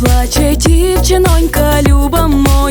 плаче дівчинонька люба моя.